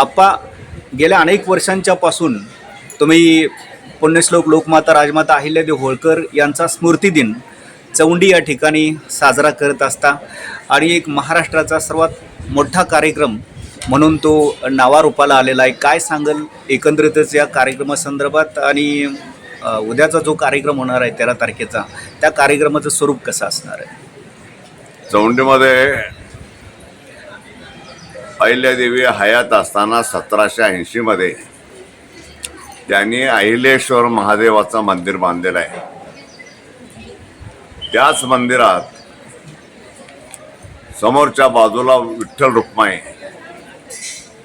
आप्पा गेल्या अनेक वर्षांच्यापासून तुम्ही पुण्यश्लोक लोकमाता राजमाता अहिल्यादेव होळकर यांचा स्मृतिदिन चौंडी या ठिकाणी साजरा करत असता आणि एक महाराष्ट्राचा सर्वात मोठा कार्यक्रम म्हणून तो नावारूपाला आलेला आहे. काय सांगल एकंदरीतच या कार्यक्रमासंदर्भात आणि उद्याचा जो कार्यक्रम होणार आहे तेरा तारखेचा त्या कार्यक्रमाचं स्वरूप कसं असणार आहे? चौंडीमध्ये अहिल्यादेवी हयात असताना सतराशे ऐंशीमध्ये त्यांनी अहिलेश्वर महादेवाचं मंदिर बांधलेलं आहे. त्याच मंदिरात समोरच्या बाजूला विठ्ठल रुक्माई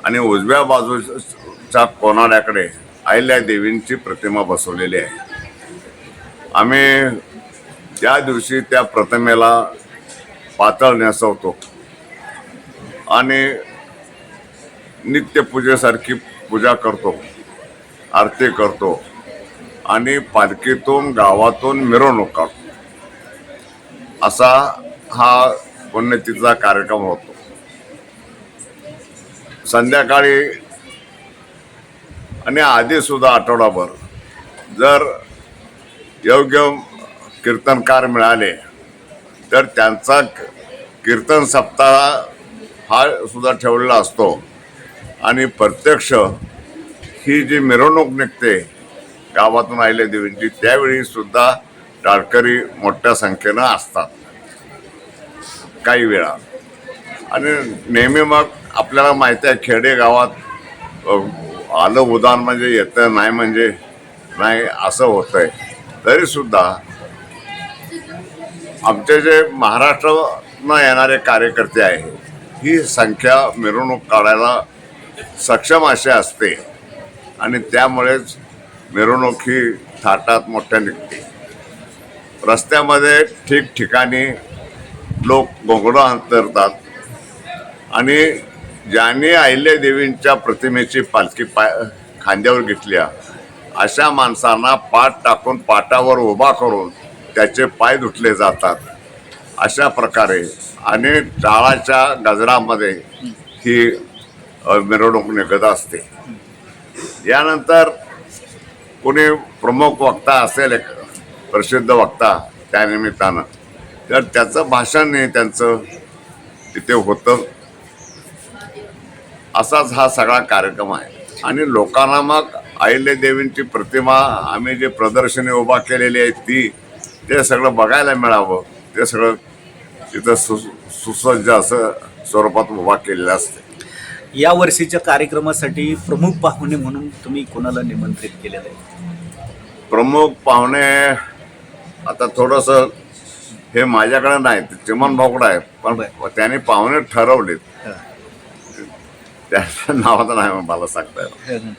आणि उजव्या बाजूच्या कोनाड्याकडे अहिल्यादेवींची प्रतिमा बसवलेली आहे. आम्ही त्या दिवशी त्या प्रतिमेला पातळ नेसवतो आणि नित्यपूजेसारखी पूजा करतो आरती करतो आणि पालखीतून गावातून मिरवणूक काढतो. असा हा पुण्यतिथीचा कार्यक्रम होतो. संध्याकाळी आणि आधी सुद्धा आठवडाभर जर योग्य कीर्तनकार मिळाले तर त्यांचा कीर्तन सप्ताह हा सुद्धा ठेवलेला असतो. आणि प्रत्यक्ष ही जी मिरवणूक निघते गावातून आलेल्या देवींची त्यावेळी सुद्धा टाळकरी मोठ्या संख्येनं असतात. काही वेळा. आणि नेहमी मग आपल्याला माहिती आहे खेडे गावात आलं उदाहरण म्हणजे येतं नाही म्हणजे नाही असं होतं आहे तरीसुद्धा आमचे जे महाराष्ट्रानं येणारे कार्यकर्ते आहेत ही संख्या मिरवणूक काढायला सक्षम असे असते. आणि त्यामुळेच मिरवणूक ही थाटात मोठ्या निघते. रस्त्यामध्ये ठिकठिकाणी लोक घोंगडं अंतरतात. आणि ज्यांनी अहिल्या देवींच्या प्रतिमेची पालखी पाय खांद्यावर घेतल्या अशा माणसांना पाठ टाकून पाटावर उभा करून त्याचे पाय धुतले जातात. अशा प्रकारे आणि टाळाच्या गजरामध्ये ही मिरवणूक निघत असते. यानंतर कोणी प्रमुख वक्ता असेल एक प्रसिद्ध वक्ता त्यानिमित्तानं तर त्याचं भाषण हे त्यांचं तिथे होतं. असाच हा सगळा कार्यक्रम आहे. आणि लोकांना मग अहिल्या देवींची प्रतिमा आम्ही जे प्रदर्शने उभा केलेली आहे ती ते सगळं बघायला मिळावं. ते सगळं तिथं सु सुसज्ज असं स्वरूपात उभा केलेलं असते. या वर्षीच्या कार्यक्रमासाठी प्रमुख पाहुणे म्हणून तुम्ही कोणाला निमंत्रित केलेलं आहे? प्रमुख पाहुणे आता थोडंसं हे माझ्याकडे नाही चिमन भाऊकडं आहे पण त्याने पाहुणे ठरवलेत. हं. त्याच्या नावाचं नाही मला सांगता येणार.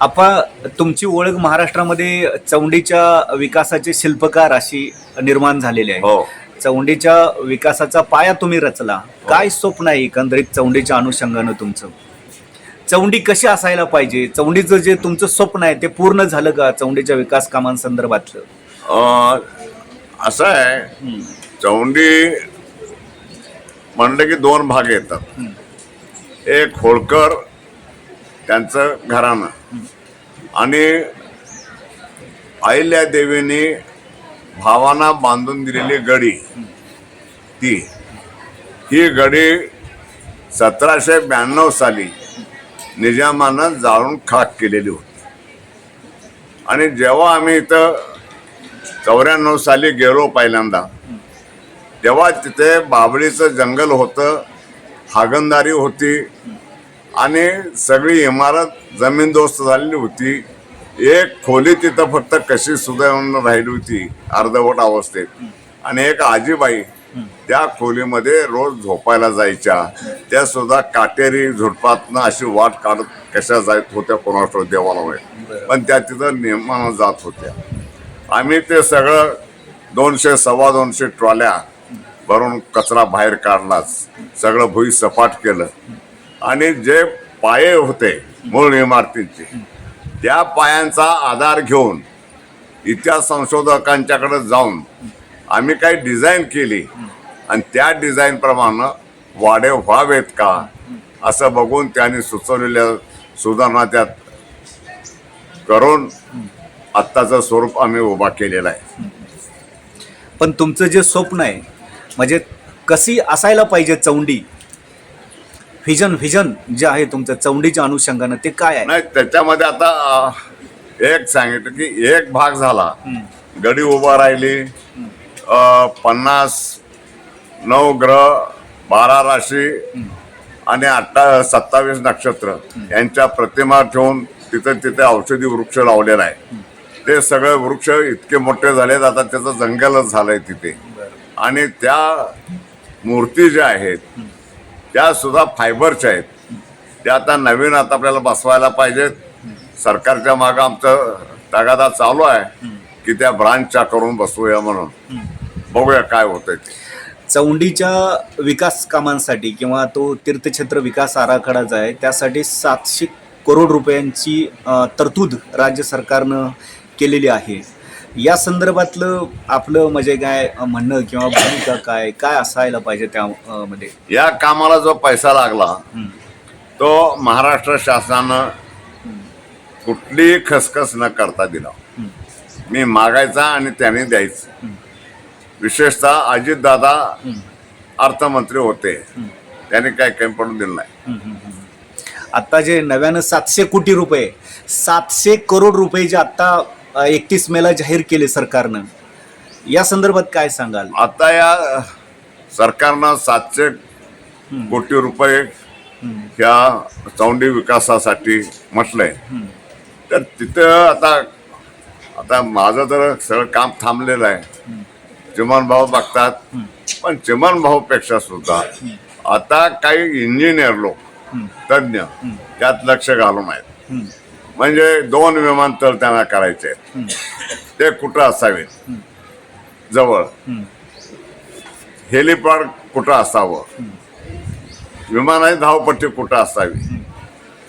आपा तुमची ओळख महाराष्ट्रामध्ये चौंडीच्या विकासाचे शिल्पकार अशी निर्माण झालेली आहे. हो. चौंडीच्या विकासाचा पाया तुम्ही रचला. काय स्वप्न आहे एकंदरीत चौंडीच्या अनुषंगानं तुमचं? चौंडी कशी असायला पाहिजे? चौंडीचं जे तुमचं स्वप्न आहे ते पूर्ण झालं का चौंडीच्या विकास कामांसंदर्भातलं? अं, असं आहे. चौंडी म्हणलं की दोन भाग येतात. एक होळकर त्यांचं घराणं. आणि अहिल्या देवीने भावांना बांधून दिलेली गडी ती ही गडी सतराशे ब्याण्णव साली निजामानं जाळून खाक केलेली होती. आणि जेव्हा आम्ही इथं चौऱ्याण्णव साली गेलो पहिल्यांदा तेव्हा तिथे बाबळीचं जंगल होतं हागणदारी होती आणि सगळी इमारत जमीनदोस्त झालेली होती. एक खोली तिथं फक्त कशी सुदैवून राहिली होती अर्धवट अवस्थेत. आणि एक आजीबाई त्या खोलीमध्ये रोज झोपायला जायच्या. त्या सुद्धा काटेरी झुडपातनं अशी वाट काढत कशा जात होत्या कोणाकडे देवाला पण त्या तिथं नियमानं जात होत्या. आम्ही ते सगळं दोनशे सव्वा दोनशे ट्रॉल्या भरून कचरा बाहेर काढलाच. सगळं भुई सपाट केलं. आणि जे पाये होते मूळ इमारतींचे त्या पायांचा आधार घेऊन इतिहास संशोधकांच्याकडे जाऊन आम्ही काही डिझाईन केली. आणि त्या डिझाईनप्रमाणे वाढे व्हावेत का असं बघून त्यांनी सुचवलेल्या सुधारणा त्यात करून आत्ताचं स्वरूप आम्ही उभा केलेलं आहे. पण तुमचं जे स्वप्न आहे म्हणजे कशी असायला पाहिजे चौंडी? व्हिजन व्हिजन जे आहे तुमचं चौंडीच्या अनुषंगानं ते काय आहे? नाही त्याच्यामध्ये आता एक सांगितलं की एक भाग झाला. गडी उभा राहिली. पन्नास नऊ ग्रह बारा राशी आणि अठ्ठा सत्तावीस नक्षत्र. यांच्या प्रतिमा ठेवून तिथे तिथे औषधी वृक्ष लावलेला आहे. ते सगळे वृक्ष इतके मोठे झालेत आता त्याचं जंगलच झालंय तिथे. आणि त्या मूर्ती ज्या आहेत त्या सुद्धा फायबरच्या आहेत. त्या आता नवीन आता आपल्याला बसवायला पाहिजेत. सरकारच्या मागं आमचं तगादा चालू आहे की त्या ब्रांचच्या करून बसवूया म्हणून. बघूया काय होतंय ते. चौंडीच्या विकास कामांसाठी किंवा तो तीर्थक्षेत्र विकास आराखडा जो आहे त्यासाठी सातशे करोड रुपयांची अ, तरतूद राज्य सरकारनं केलेली आहे. या संदर्भातलं आपलं म्हणजे काय म्हणणं किंवा भूमिका काय काय असायला पाहिजे त्यामध्ये या कामाला जो पैसा लागला तो महाराष्ट्र शासनानं कुठलीही खसखस न करता दिला. मी मागायचा आणि त्याने द्यायचं. विशेषतः अजितदादा अर्थमंत्री होते. त्याने काही कमी पडून दिलं नाही. आता जे नव्यानं सातशे कोटी रुपये सातशे करोड रुपये जे आता एकतीस मेला जाहीर केले सरकारनं. या संदर्भात काय सांगाल? आता या सरकारनं सातशे कोटी रुपये ह्या चौंडी विकासासाठी म्हटलंय. तर तिथं आता आता माझं तर सगळं काम थांबलेलं आहे. चिमन भाऊ बघतात. पण चिमन भाऊपेक्षा सुद्धा आता काही इंजिनियर लोक तज्ज्ञ त्यात लक्ष घालून आहेत. म्हणजे दोन विमानतळ त्यांना करायचे आहेत ते कुठं असावेत जवळ. हेलिपॅड कुठं असावं? विमानाची धावपट्टी कुठं असावी?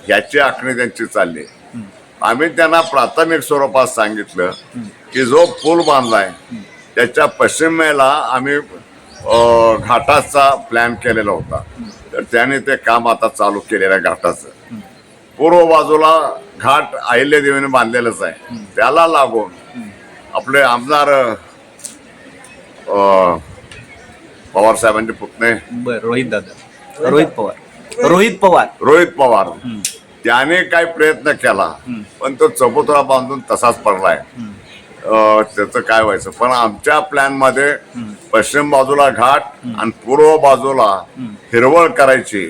याची आखणी त्यांची चालली. आम्ही त्यांना प्राथमिक स्वरूपात सांगितलं की जो पूल बांधलाय त्याच्या पश्चिमेला आम्ही घाटाचा प्लॅन केलेला होता. तर त्याने ते काम आता चालू केलेलं आहे घाटाचं. पूर्व बाजूला घाट अहिल्या देवीने बांधलेलंच आहे. त्याला लागून आपले आमदार अं, पवार साहेबांचे पुतणे. रोहित दादा. रोहित पवार. रोहित पवार. रोहित पवार. त्याने काही प्रयत्न केला पण तो चबुतरा बांधून तसाच पडलाय. त्याचं काय व्हायचं? पण आमच्या प्लॅनमध्ये पश्चिम बाजूला घाट आणि पूर्व बाजूला हिरवळ करायची.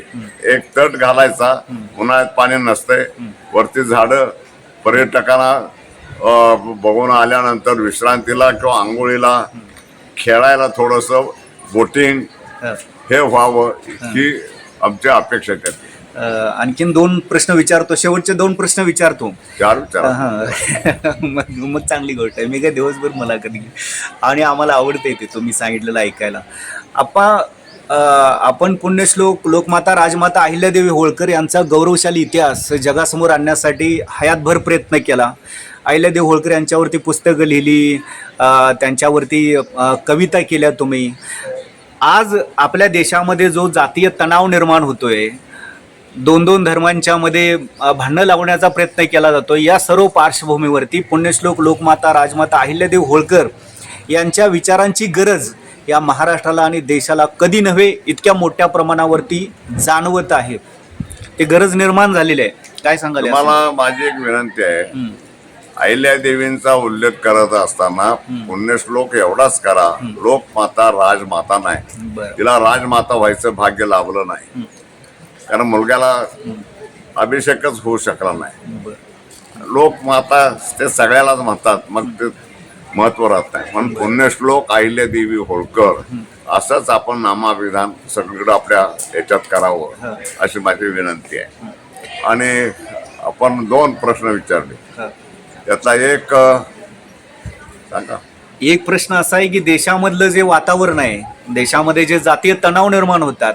एक तट घालायचा. उन्हाळ्यात पाणी नसतंय. वरती झाडं पर्यटकांना बघून आल्यानंतर विश्रांतीला किंवा आंघोळीला खेळायला थोडस बोटिंग हं. व्हावं ही आमची अपेक्षा अ, आणखीन दोन प्रश्न विचारतो. शेवटचे दोन प्रश्न विचारतो. चार विचार हा. मग मग चांगली गोष्ट आहे. मी काय दिवसभर मला कधी आणि आम्हाला आवडते ते तुम्ही सांगितलेलं ऐकायला. आपा आपण पुण्यश्लोक लोकमाता राजमाता अहिल्यादेवी होळकर यांचा गौरवशाली इतिहास जगासमोर आणण्यासाठी हयातभर प्रयत्न केला. अहिल्यादेवी होळकर यांच्यावरती पुस्तकं लिहिली त्यांच्यावरती कविता केल्या तुम्ही. आज आपल्या देशामध्ये जो जातीय तणाव निर्माण होतोय दोन दोन धर्मांच्या मध्ये भांडणं लावण्याचा प्रयत्न केला जातो. या सर्व पार्श्वभूमीवरती पुण्यश्लोक लोकमाता राजमाता अहिल्यादेव होळकर यांच्या विचारांची गरज या महाराष्ट्राला आणि देशाला कधी नव्हे इतक्या मोठ्या प्रमाणावरती जाणवत आहे. ते गरज निर्माण झालेली आहे. काय सांगाल तुम्हाला माझी एक विनंती आहे. अहिल्या देवींचा उल्लेख करत असताना पुण्यश्लोक एवढाच करा लोकमाता राजमाता नाही. तिला राजमाता व्हायचं भाग्य लाभलं नाही. कारण मुलग्याला अभिषेकच होऊ शकला नाही. लोक माता ते सगळ्यालाच म्हणतात मग ते महत्त्व राहत नाही. म्हणून पुण्यश्लोक अहिल्या देवी होळकर असंच आपण नामाभिधान सगळीकडे आपल्या याच्यात करावं अशी माझी विनंती आहे. आणि आपण दोन प्रश्न विचारले. हं. त्यातला एक सांगा. एक प्रश्न असा आहे की देशामधलं जे वातावरण आहे देशामध्ये जे जातीय तणाव निर्माण होतात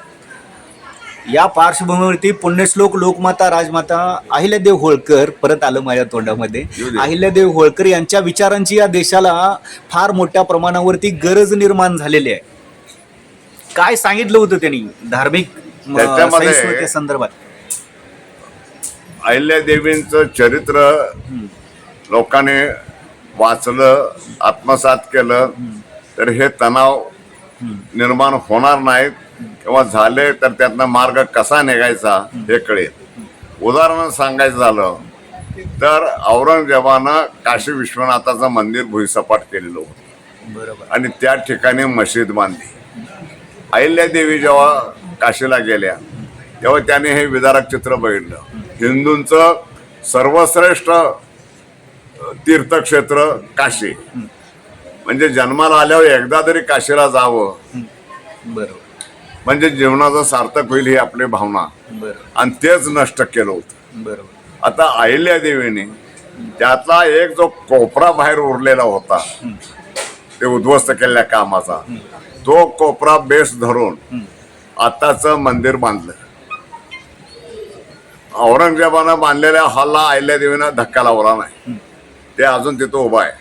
या पार्श्वभूमीवरती पुण्यश्लोक लोकमाता राजमाता अहिल्यादेव होळकर परत आलं माझ्या तोंडामध्ये. अहिल्यादेव होळकर यांच्या विचारांची या देशाला फार मोठ्या प्रमाणावरती गरज निर्माण झालेली आहे. काय सांगितलं होतं त्यांनी धार्मिक सहिष्णुते संदर्भात? अहिल्यादेवींचं चरित्र लोकांनी वाचलं आत्मसात केलं तर हे तणाव निर्माण होणार नाहीत किंवा झाले तर त्यातनं मार्ग कसा निघायचा हे कळेल. उदाहरण सांगायचं झालं तर औरंगजेबानं काशी विश्वनाथाचं मंदिर भुईसपाट केलेलं होतं. बरोबर. आणि त्या ठिकाणी मशीद बांधली. अहिल्यादेवी जेव्हा काशीला गेल्या तेव्हा त्याने हे विदारक चित्र बघितलं. हिंदूंचं सर्वश्रेष्ठ तीर्थक्षेत्र काशी. म्हणजे जन्माला आल्यावर एकदा तरी काशीला जावं. बरोबर. म्हणजे जीवनाचं सार्थक होईल ही आपली भावना. बरोबर. आणि तेच नष्ट केलं होतं. बरोबर. आता अहिल्यादेवीने त्यातला एक जो कोपरा बाहेर उरलेला होता ते उद्ध्वस्त केलेल्या कामाचा तो कोपरा बेस धरून आताच मंदिर बांधलं. औरंगजेबानं बांधलेल्या हॉलला अहिल्यादेवीनं धक्का लावला नाही. ते अजून तिथं उभा आहे.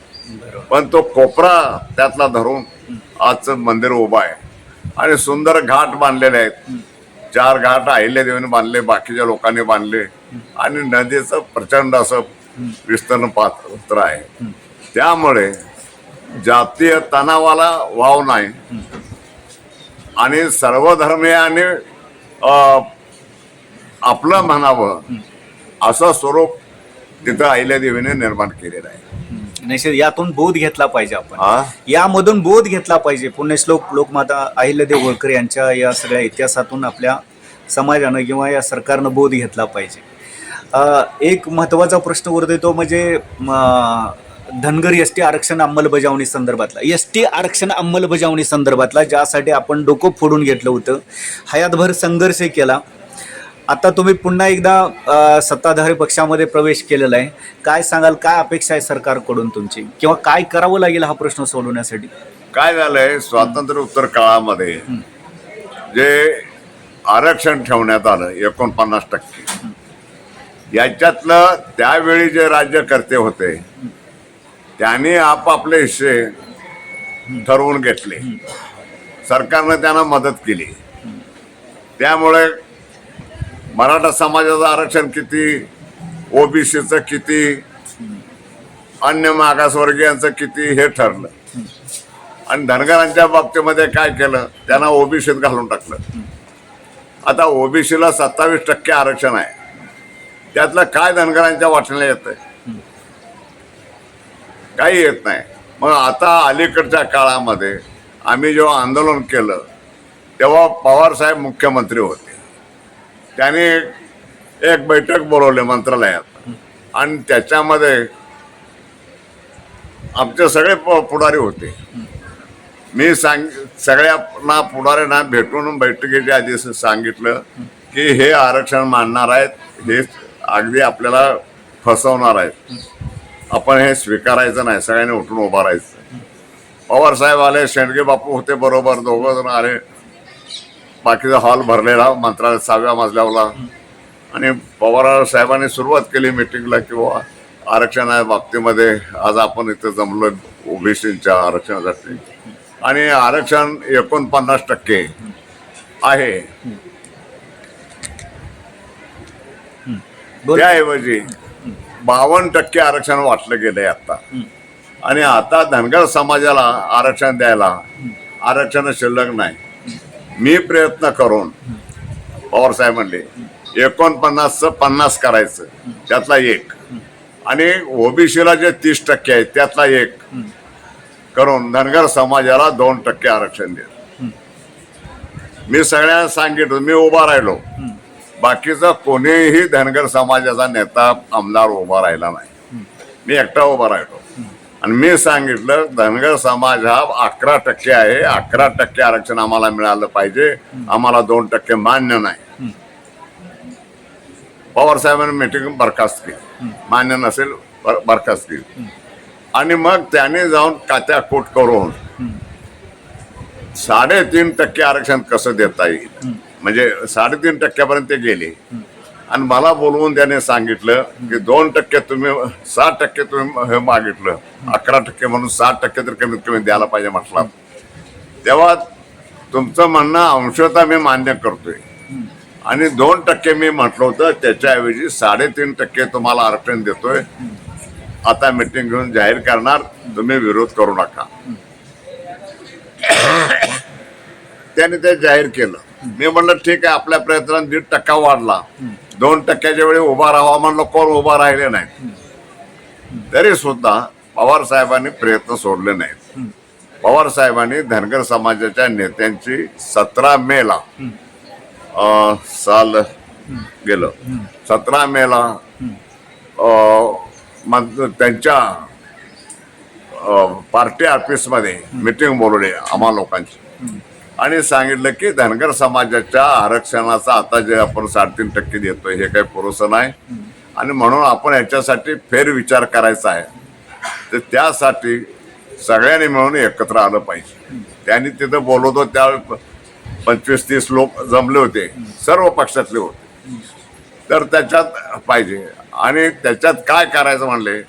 पण तो कोपरा त्यातला धरून आजचं मंदिर उभं आहे. आणि सुंदर घाट बांधलेले आहेत. चार घाट अहिल्यादेवीने बांधले बाकीच्या लोकांनी बांधले. आणि नदीचं प्रचंड असं विस्तीर्ण पात्र आहे. त्यामुळे जातीय तणावाला वाव नाही. आणि सर्वधर्मीयाने आपलं म्हणावं असं स्वरूप तिथं अहिल्यादेवीने निर्माण केलेलं आहे. निश्चित यातून बोध घेतला पाहिजे आपण? यामधून बोध घेतला पाहिजे. पुण्यश्लोक लोकमाता अहिल्यादेव होळकर यांच्या या सगळ्या इतिहासातून आपल्या समाजानं किंवा या सरकारनं बोध घेतला पाहिजे. एक महत्त्वाचा प्रश्न उरतो तो म्हणजे धनगर एस टी आरक्षण अंमलबजावणी संदर्भातला. एस टी आरक्षण अंमलबजावणी संदर्भातला ज्यासाठी आपण डोकं फोडून घेतलं होतं. हयातभर संघर्ष केला. आता तुम्ही पुन्हा एकदा सत्ताधारी पक्षामध्ये प्रवेश केलेला आहे. काय सांगाल काय अपेक्षा आहे सरकारकडून तुमची? किंवा काय करावं लागेल हा प्रश्न सोडवण्यासाठी? काय झालंय स्वातंत्र्य उत्तर काळामध्ये जे आरक्षण ठेवण्यात आलं एकोणपन्नास टक्के. याच्यातलं त्यावेळी जे राज्यकर्ते होते त्यांनी आपापले हिस्से ठरवून घेतले. सरकारनं त्यांना मदत केली. त्यामुळे मराठा समाजाचं आरक्षण किती ओबीसीचं किती अन्य मागासवर्गीयांचं किती हे ठरलं. आणि धनगरांच्या बाबतीमध्ये काय केलं त्यांना ओबीसीत घालून टाकलं. आता ओबीसीला सत्तावीस टक्के आरक्षण आहे. त्यातलं काय धनगरांच्या वाटण्याला येत आहे काही येत नाही. मग आता अलीकडच्या काळामध्ये आम्ही जेव्हा आंदोलन केलं तेव्हा पवार साहेब मुख्यमंत्री होते. त्याने एक बैठक बोलवली मंत्रालयात. आणि त्याच्यामध्ये आमचे सगळे पुढारी होते. मी सांग सगळ्यांना पुढाऱ्यांना भेटून बैठकीच्या आधी सांगितलं की हे आरक्षण मानणार आहेत हे अगदी आपल्याला फसवणार आहेत. आपण हे स्वीकारायचं नाही सगळ्यांनी उठून उभं राहायचं. पवार साहेब आले शेंडगे बापू होते बरोबर दोघं जण आले. बाकीचा हॉल भरलेला मंत्रालय सहाव्या मजल्यावरला. आणि पवार साहेबांनी सुरुवात केली मिटिंगला किंवा आरक्षणा बाबतीमध्ये आज आपण इथं जमलो ओबीसीच्या आरक्षणासाठी. आणि आरक्षण एकोणपन्नास टक्के आहे. त्याऐवजी बावन्न टक्के आरक्षण वाटलं गेलंय आता आणि आता धनगर समाजाला आरक्षण द्यायला आरक्षण शिल्लक नाही. मी प्रयत्न करून पवार साहेब म्हणले एकोणपन्नासचं पन्नास करायचं त्यातला एक. आणि ओबीसीला जे तीस टक्के आहे त्यातला एक. करून धनगर समाजाला दोन टक्के आरक्षण दे मी सगळ्यांना सांगितलं मी उभा राहिलो. बाकीचा कोणीही धनगर समाजाचा नेता आमदार उभा राहिला नाही. मी एकटा उभा राहिलो. आणि मी सांगितलं धनगर समाज हा अकरा टक्के आहे. अकरा टक्के आरक्षण आम्हाला मिळालं पाहिजे. आम्हाला दोन टक्के मान्य नाही. पवार साहेबांनी मिटिंग बरखास्त केली. मान्य नसेल बर- बरखास्त केली. आणि मग त्याने जाऊन कात्या कोट करून साडेतीन टक्के आरक्षण कसं देता येईल? म्हणजे साडेतीन टक्क्यापर्यंत गेले. आणि मला बोलवून त्याने सांगितलं की दोन टक्के तुम्ही सात टक्के तुम्ही हे मागितलं. अकरा टक्के म्हणून सात टक्के तर कमीत कमी द्यायला पाहिजे म्हटलं. तेव्हा तुमचं म्हणणं अंशतः मी मान्य करतोय. आणि दोन टक्के मी म्हटलं होतं त्याच्याऐवजी साडेतीन टक्के तुम्हाला आरक्षण देतोय. आता मिटिंग घेऊन जाहीर करणार तुम्ही विरोध करू नका. त्याने ते जाहीर केलं. मी म्हणलं ठीक आहे आपल्या प्रयत्नात दीड टक्का वाढला. दोन टक्क्याच्या वेळी उभा राहावा म्हणलं कोण उभा राहिले नाही तरी सुद्धा पवार साहेबांनी प्रयत्न सोडले नाहीत. पवार साहेबांनी धनगर समाजाच्या नेत्यांची सतरा मेला साल गेलं. सतरा मेला त्यांच्या पार्टी ऑफिसमध्ये मिटिंग बोलवली आम्हा लोकांची. आणि सांगितलं की धनगर समाजाच्या आरक्षणाचा आता जे आपण साडेतीन टक्के देतोय हे काही पुरेसं नाही. आणि म्हणून आपण याच्यासाठी फेरविचार करायचा आहे. तर त्यासाठी सगळ्यांनी मिळून एकत्र आलं पाहिजे. त्यांनी तिथं बोलवतो त्या पंचवीस तीस लोक जमले होते. सर्व पक्षातले होते. तर त्याच्यात पाहिजे. आणि त्याच्यात काय करायचं म्हणले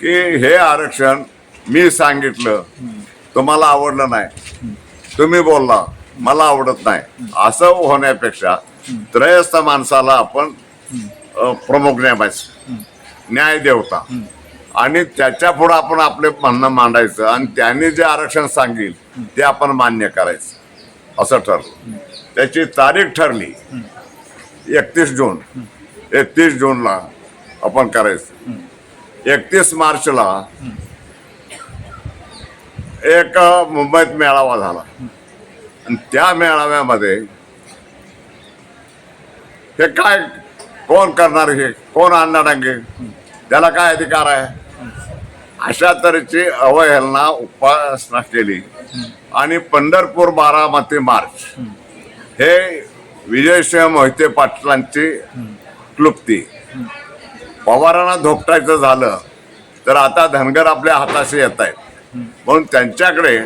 की हे आरक्षण मी सांगितलं. तुम्हाला आवडलं नाही. तुम्ही बोलला मला आवडत नाही. असं होण्यापेक्षा त्रयस्थ माणसाला आपण प्रमुख नेमायचं न्याय देवता. आणि त्याच्या पुढे आपण आपले म्हणणं मांडायचं आणि त्यांनी जे आरक्षण सांगेल ते आपण मान्य करायचं. असं ठरलं. त्याची तारीख ठरली. एकतीस जून. एकतीस जूनला आपण करायचं. एकतीस मार्चला एक मुंबईत मेळावा झाला. आणि त्या मेळाव्यामध्ये हे काय कोण करणार हे? कोण आणणार अंगे त्याला काय अधिकार आहे? अशा तऱ्हेची अवहेलना उपासना केली. आणि पंढरपूर बारामती मार्च हे विजयसिंह मोहिते पाटलांची क्लुप्ती. पवारांना धोपटायचं झालं तर आता धनगर आपल्या हाताशी येत आहेत म्हणून त्यांच्याकडे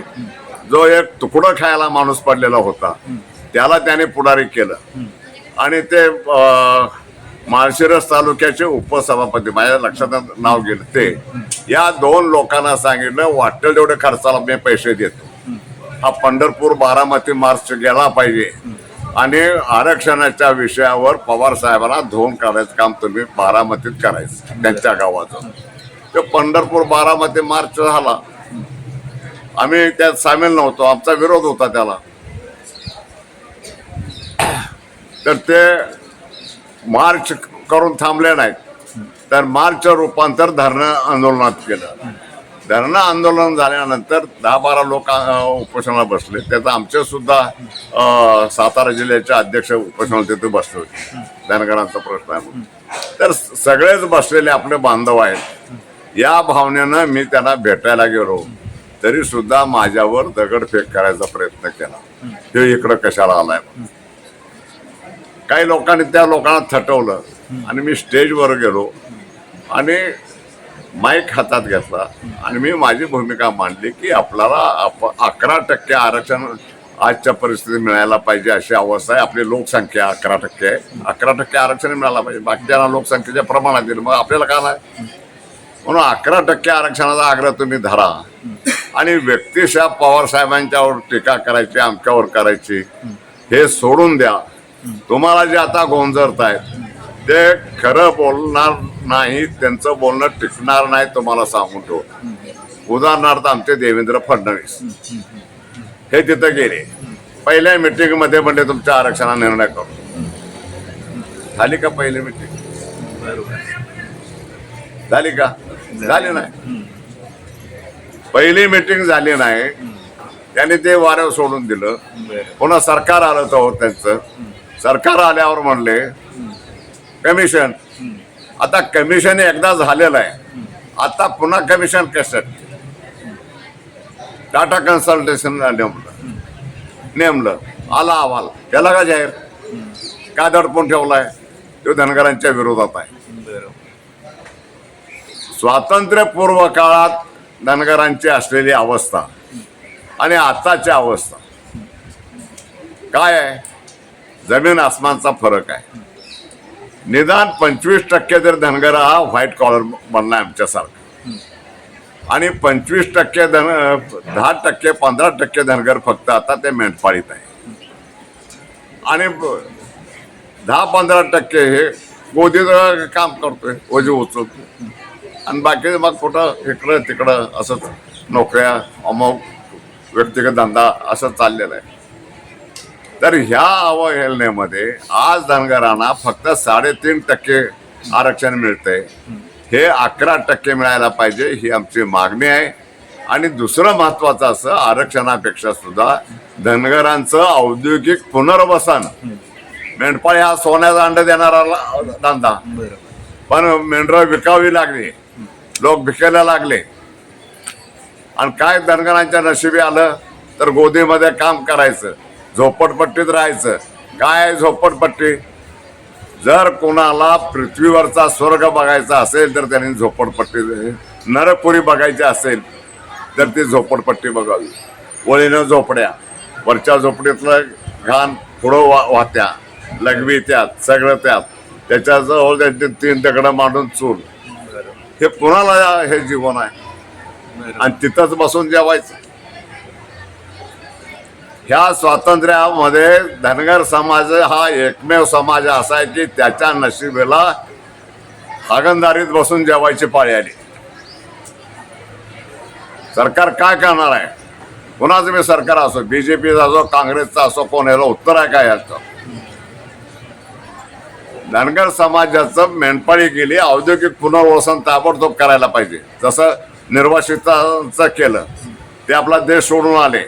जो एक तुकडं खायला माणूस पडलेला होता त्याला त्याने पुढारी केलं. आणि ते माळशिरस तालुक्याचे उपसभापती माझ्या लक्षात नाव गेलं ते या दोन लोकांना सांगितलं वाटेल तेवढे खर्चाला मी पैसे देतो. हा पंढरपूर बारामती मार्च गेला पाहिजे. आणि आरक्षणाच्या विषयावर पवार साहेबांना धोन काढायचं काम तुम्ही बारामतीत करायचं त्यांच्या गावाचं. ते पंढरपूर बारामती मार्च झाला. आम्ही त्यात सामील नव्हतो. आमचा विरोध होता त्याला. तर ते मार्च करून थांबले नाहीत. तर मार्चचं रूपांतर धरणं आंदोलनात केलं. धरणं आंदोलन झाल्यानंतर दहा बारा लोक उपोषणाला बसले. त्याचा आमचे सुद्धा सातारा जिल्ह्याचे अध्यक्ष उपोषणाला तिथे बसले होते. धनगरांचा प्रश्न आहे तर सगळेच बसलेले आपले बांधव आहेत. या भावनेनं मी त्यांना भेटायला गेलो. तरी सुद्धा माझ्यावर दगडफेक करायचा प्रयत्न केला. हे इकडं कशाला आलाय? काही लोकांनी त्या लोकांना थटवलं. आणि मी स्टेजवर गेलो. आणि माईक हातात घेतला. आणि मी माझी भूमिका मांडली की आपल्याला अकरा टक्के आरक्षण आजच्या परिस्थितीत मिळायला पाहिजे अशी अवस्था आहे. आपली लोकसंख्या अकरा टक्के आहे. अकरा टक्के आरक्षण मिळायला पाहिजे. बाकीच्या लोकसंख्येच्या प्रमाणात दिलं. मग आपल्याला काय नाही म्हणून अकरा टक्के आरक्षणाचा आग्रह तुम्ही धरा. आणि व्यक्तिशा पवार साहेबांच्यावर टीका करायची आमच्यावर करायची हे सोडून द्या. तुम्हाला जे आता गोंजरत आहेत ते खरं बोलणार नाही त्यांचं बोलणं टिकणार नाही तुम्हाला सांगून ठेव उदाहरणार्थ आमचे देवेंद्र फडणवीस. हे तिथं गेले. पहिल्या मिटिंगमध्ये म्हणजे तुमच्या आरक्षणा निर्णय करू. झाली का पहिली मिटिंग? झाली का? झाली नाही. पहिली मिटिंग झाली नाही. त्याने ते वाऱ्यावर सोडून दिलं. पुन्हा सरकार आलं तर त्यांचं. सरकार आल्यावर म्हणले कमिशन आता कमिशन एकदा झालेलं आहे. आता पुन्हा कमिशन कशासाठी टाटा कन्सल्टेशन नेमलं. नेमलं. आला अहवाल. त्याला का जाहीर? का दडपून ठेवलाय. तो धनगरांच्या विरोधात आहे. स्वातंत्र्यपूर्व काळात धनगरांची असलेली अवस्था आणि आताची अवस्था. काय आहे? जमीन आसमानचा फरक आहे. निदान पंचवीस टक्के जर धनगर हा व्हाईट कॉलर बनला आमच्यासारखा. आणि पंचवीस टक्के धन दहा टक्के पंधरा टक्के धनगर फक्त आता ते मेंढपाळीत आहे. आणि दहा पंधरा टक्के हे गोदीचं काम करतोय ओझे उचलतो आणि बाकी मग कुठं इकडं तिकडं असंच नोकऱ्या अमुक व्यक्तिगत धंदा असं चाललेलं आहे. तर ह्या अवहेलनेमध्ये आज धनगरांना फक्त साडेतीन टक्के आरक्षण मिळतंय. हे अकरा टक्के मिळायला पाहिजे ही आमची मागणी आहे. आणि दुसरं महत्वाचं असं आरक्षणापेक्षा सुद्धा धनगरांचं औद्योगिक पुनर्वसन. मेंढपाळ हा सोन्याचा अंड देणारा धंदा. पण मेंढरं विकावी लागली. लोक भिकायला लागले. आणि काय धनगरांच्या नशिबी आलं तर गोदीमध्ये काम करायचं झोपडपट्टीत राहायचं. काय झोपटपट्टी झोपडपट्टी? जर कोणाला पृथ्वीवरचा स्वर्ग बघायचा असेल तर त्यांनी झोपडपट्टी नरपुरी बघायची असेल तर ती झोपडपट्टी बघावी. वळीनं झोपड्या वरच्या झोपडीतलं घाण पुढं वा वाहत्या लघवी त्यात सगळं त्यात. त्याच्याजवळ त्यांचे तीन दगडं मांडून चूल हे कुणाला हे जीवन आहे? आणि तिथंच बसून जेवायचं. ह्या स्वातंत्र्यामध्ये धनगर समाज हा एकमेव समाज असा आहे की त्याच्या नशिबेला हागणदारीत बसून जेवायची पाळी आली. सरकार काय करणार आहे? कुणाचं बी सरकार असो बीजेपीचा असो काँग्रेसचा असो कोण याला उत्तर आहे काय याचं? धनगर समाजाचं मेंढपाळी गेली औद्योगिक पुनर्वसन ताबडतोब करायला पाहिजे. जसं निर्वासितांचं केलं ते आपला देश सोडून आले.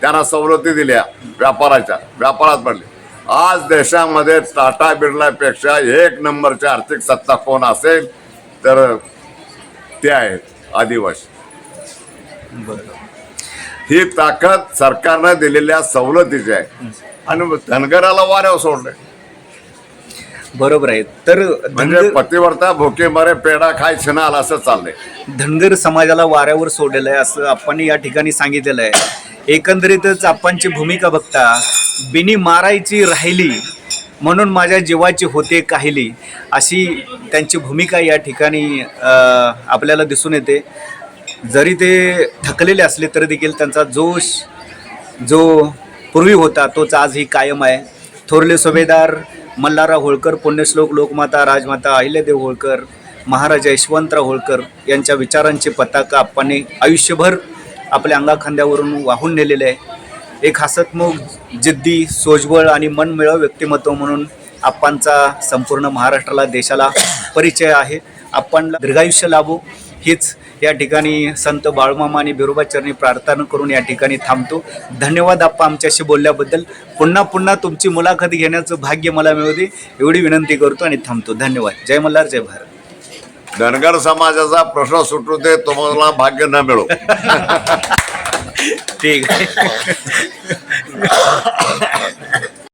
त्यांना सवलती दिल्या व्यापाराच्या व्यापारात पडले आज देशामध्ये टाटा बिर्लापेक्षा एक नंबरची आर्थिक सत्ता कोण असेल तर ते आहेत आदिवासी. ही ताकद सरकारनं दिलेल्या सवलतीची आहे. आणि धनगराला वाऱ्यावर सोडले बरोबर आहे. तर म्हणजे धनगर पतिवर्ता भुके मरे पेढा खाय छिनाल असं चाललंय. धनगर समाजाला वाऱ्यावर सोडलेलं आहे असं आपण या ठिकाणी सांगितलेलं आहे. एकंदरीतच आपणची भूमिका बघता बिनी मारायची राहिली म्हणून माझ्या जीवाची होते काहिली अशी त्यांची भूमिका या ठिकाणी अं, आपल्याला दिसून येते. जरी ते थकलेले असले तरी देखील त्यांचा जोश जो पूर्वी होता तोच आजही कायम आहे. थोरले सुभेदार मल्हारराव होळकर पुण्यश्लोक लोकमाता राजमाता अहिल्यादेव होळकर महाराजा यशवंतराव होळकर यांच्या विचारांची पताका आप्पांनी आयुष्यभर आपल्या अंगाखांद्यावरून वाहून नेलेले आहे. एक हसतमुख जिद्दी सोजवळ आणि मनमिळव व्यक्तिमत्व म्हणून आप्पांचा संपूर्ण महाराष्ट्राला देशाला परिचय आहे. आपण दीर्घायुष्य लाभो हीच या ठिकाणी संत बाळमामा आणि बिरोबाचरणी प्रार्थना करून या ठिकाणी थांबतो. धन्यवाद आप्पा आमच्याशी बोलल्याबद्दल. पुन्हा पुन्हा तुमची मुलाखत घेण्याचं भाग्य मला मिळू दे एवढी विनंती करतो आणि थांबतो. धन्यवाद. जय मल्हार जय भारत. धनगर समाजाचा प्रश्न सुटू दे तुम्हाला भाग्य न मिळो. ठीक आहे.